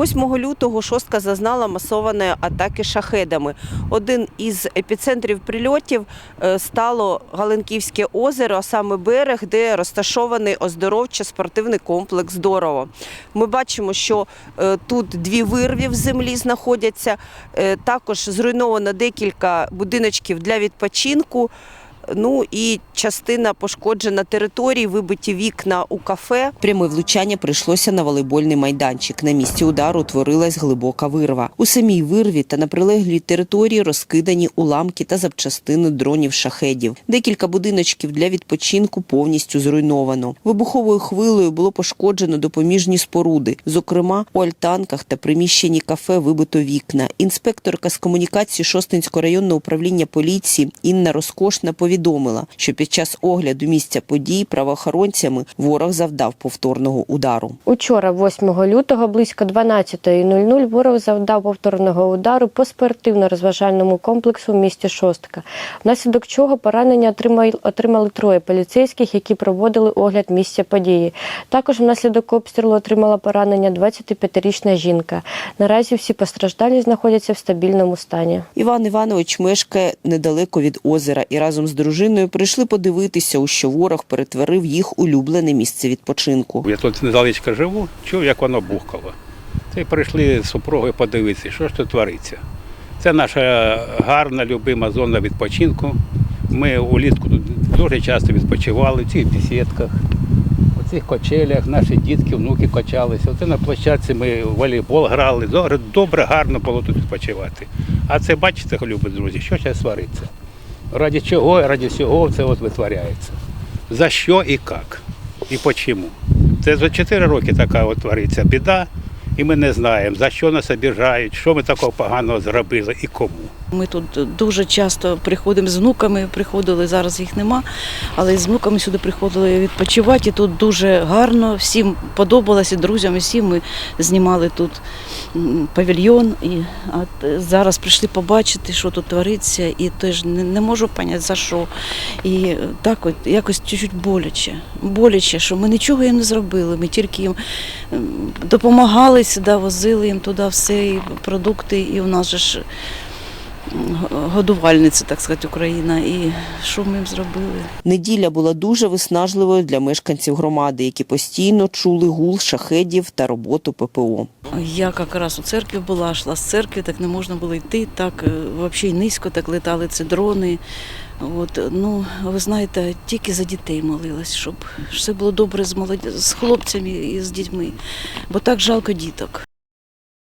8 лютого шостка зазнала масованої атаки шахедами. Один із епіцентрів прильотів е, стало Галинківське озеро, а саме берег, де розташований оздоровчо-спортивний комплекс Дорово. Ми бачимо, що е, тут дві вирві в землі знаходяться. Е, Також зруйновано декілька будиночків для відпочинку. Ну і частина пошкоджена території, вибиті вікна у кафе. Пряме влучання прийшлося на волейбольний майданчик. На місці удару утворилась глибока вирва. У самій вирві та на прилеглій території розкидані уламки та запчастини дронів шахедів. Декілька будиночків для відпочинку повністю зруйновано. Вибуховою хвилею було пошкоджено допоміжні споруди. Зокрема, у альтанках та приміщенні кафе вибито вікна. Інспекторка з комунікації Шостинського районного управління поліції Інна Розкошна повідомила, що під час огляду місця подій правоохоронцями ворог завдав повторного удару. Учора, 8 лютого, близько 12.00 ворог завдав повторного удару по спортивно-розважальному комплексу в місті Шостка, внаслідок чого поранення отримали, троє поліцейських, які проводили огляд місця події. Також внаслідок обстрілу отримала поранення 25-річна жінка. Наразі всі постраждалі знаходяться в стабільному стані. Іван Іванович мешкає недалеко від озера і разом з дружиною прийшли подивитися, у що ворог перетворив їх улюблене місце відпочинку. Я тут недалечко живу, чув, як воно бухкало. Й прийшли з супругою подивитися, що ж тут твориться. Це наша гарна, любима зона відпочинку. Ми улітку тут дуже часто відпочивали в цих бесідках, у цих качелях, наші дітки, внуки качалися. Оце на площадці ми волейбол грали. Добре, гарно було тут відпочивати. А це бачите, любі друзі, що зараз свариться? Раді чого, раді всього це от витворяється. За що і як? І почому? Це за 4 роки така от твориться біда, і ми не знаємо, за що нас обіжають, що ми такого поганого зробили і кому. Ми тут дуже часто приходимо з внуками, приходили, зараз їх нема, але з внуками сюди приходили відпочивати. І тут дуже гарно, всім подобалося, друзям, всім ми знімали тут павільйон. І от зараз прийшли побачити, що тут твориться, і теж не, не можу зрозуміти, за що. І так от якось чуть-чуть боляче. Боляче, що ми нічого їм не зробили. Ми тільки їм допомагали сюди, возили їм туди все, і продукти, і у нас же ж годувальниця, так сказати, Україна. І що ми їм зробили? Неділя була дуже виснажливою для мешканців громади, які постійно чули гул шахедів та роботу ППО. Я якраз у церкві була, йшла з церкви, так не можна було йти, так е, взагалі низько так летали ці дрони. От, ну, ви знаєте, тільки за дітей молилась, щоб все було добре з молоді... з хлопцями і з дітьми, бо так жалко діток.